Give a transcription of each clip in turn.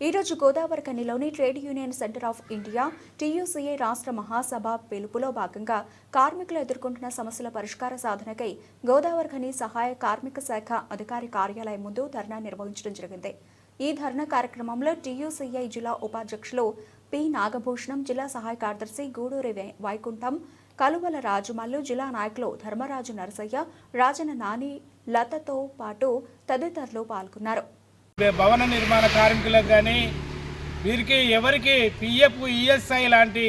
ఈరోజు Godavari కనిలోని trade union centre of India TUCA రాష్ట్ర మహాసభ పిలుపులో భాగంగా కార్మికులు ఎదుర్కొంటున్న సమస్యల పరిష్కార సాధనకై గోదావరి ఖని సహాయ కార్మిక శాఖ అధికారి కార్యాలయం ముందు ధర్నా నిర్వహించడం జరిగింది. ఈ ధర్నా కార్యక్రమంలో టీయూసీఐ జిల్లా ఉపాధ్యక్షులు పి. నాగభూషణం జిల్లా సహాయ కార్యదర్శి గూడూరి వైకుంఠం కలువల రాజుమల్లు జిల్లా నాయకులు ధర్మరాజు నరసయ్య రాజన నాని లతతో పాటు తదితరులు పాల్గొన్నారు. భవన నిర్మాణ కార్మికులకు కానీ వీరికి ఎవరికి పిఎఫ్ ఈఎస్ఐ లాంటి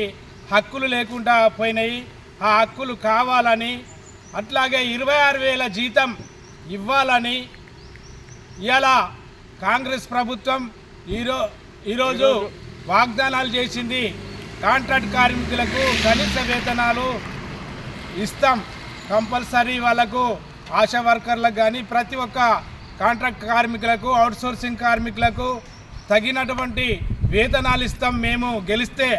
హక్కులు లేకుండా పోయినాయి. ఆ హక్కులు కావాలని అట్లాగే ఇరవై ఆరు వేల జీతం ఇవ్వాలని ఇవాళ కాంగ్రెస్ ప్రభుత్వం ఈరో ఈరోజు వాగ్దానాలు చేసింది. కాంట్రాక్ట్ కార్మికులకు కనీస వేతనాలు ఇస్తాం. కంపల్సరీ వాళ్ళకు ఆశా వర్కర్లకు కానీ ప్రతి ఒక్క కాంట్రాక్ట్ కార్మికులకు అవుట్సోర్సింగ్ కార్మికులకు తగినటువంటి వేతనాలు ఇస్తాం మేము గెలిస్తే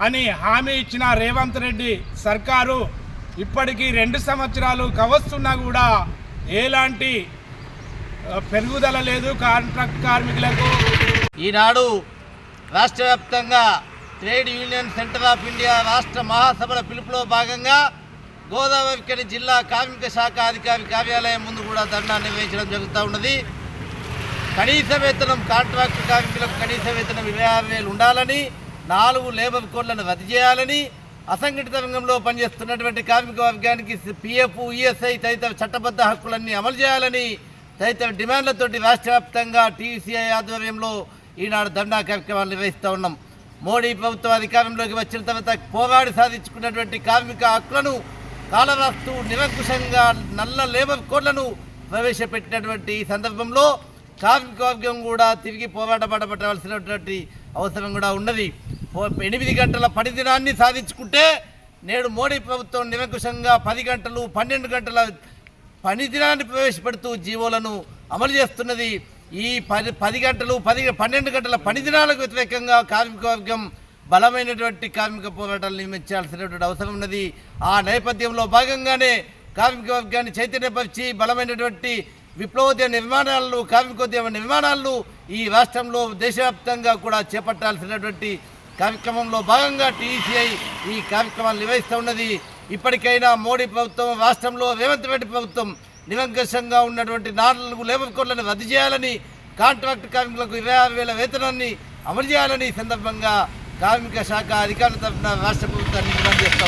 అని హామీ ఇచ్చిన రేవంత్ రెడ్డి సర్కారు ఇప్పటికీ రెండు సంవత్సరాలు కవస్తున్నా కూడా ఎలాంటి పెరుగుదల లేదు కాంట్రాక్ట్ కార్మికులకు. ఈనాడు రాష్ట్ర వ్యాప్తంగా trade union centre of India రాష్ట్ర మహాసభల పిలుపులో భాగంగా గోదావరి జిల్లా కార్మిక శాఖ అధికారి కార్యాలయం ముందు కూడా ధర్నా నిర్వహించడం జరుగుతూ ఉన్నది. కనీస వేతనం కాంట్రాక్టు కార్మికులకు కనీస వేతనం ఇరవై ఆరు వేలు ఉండాలని నాలుగు లేబర్ కోడ్లను రద్దు చేయాలని అసంఘటిత రంగంలో పనిచేస్తున్నటువంటి కార్మిక వర్గానికి పిఎఫ్ ఈఎస్ఐ తదితర చట్టబద్ధ హక్కులన్నీ అమలు చేయాలని తదితర డిమాండ్లతోటి రాష్ట్ర వ్యాప్తంగా టీసీఐ ఆధ్వర్యంలో ఈనాడు ధర్నా కార్యక్రమాలు నిర్వహిస్తూ ఉన్నాం. మోడీ ప్రభుత్వం అధికారంలోకి వచ్చిన తర్వాత పోరాడి సాధించుకున్నటువంటి కార్మిక హక్కులను కాలరాస్తూ నిరంకుశంగా నల్ల లేబర్ కోడ్లను ప్రవేశపెట్టినటువంటి ఈ సందర్భంలో కార్మికవర్గం కూడా తిరిగి పోరాట పడబట్టవలసినటువంటి అవసరం కూడా ఉన్నది. ఎనిమిది గంటల పని దినాన్ని సాధించుకుంటే నేడు మోడీ ప్రభుత్వం నిరంకుశంగా పది గంటలు పన్నెండు గంటల పని దినాన్ని ప్రవేశపెడుతూ జీవోలను అమలు చేస్తున్నది. ఈ పది పది గంటలు పది పన్నెండు గంటల పని దినాలకు వ్యతిరేకంగా కార్మికవర్గం బలమైనటువంటి కార్మిక పోరాటాలు నిర్మించాల్సినటువంటి అవసరం ఉన్నది. ఆ నేపథ్యంలో భాగంగానే కార్మిక వర్గాన్ని చైతన్యపరిచి బలమైనటువంటి విప్లవోద్యమ నిర్మాణాలను కార్మికోద్యమ నిర్మాణాలను ఈ రాష్ట్రంలో దేశవ్యాప్తంగా కూడా చేపట్టాల్సినటువంటి కార్యక్రమంలో భాగంగా టీసీఐ ఈ కార్యక్రమాలు నిర్వహిస్తూ ఉన్నది. ఇప్పటికైనా మోడీ ప్రభుత్వం రాష్ట్రంలో రేవంత్ రెడ్డి ప్రభుత్వం నిరంకుశంగా ఉన్నటువంటి నాలుగు లేబర్ కోడ్లను రద్దు చేయాలని కాంట్రాక్ట్ కార్మికులకు ఇరవై ఆరు వేల వేతనాన్ని అమలు చేయాలని సందర్భంగా కార్మిక శాఖ అధికారుల తరఫున రాష్ట్ర ప్రభుత్వాన్ని డిమాండ్ చేస్తా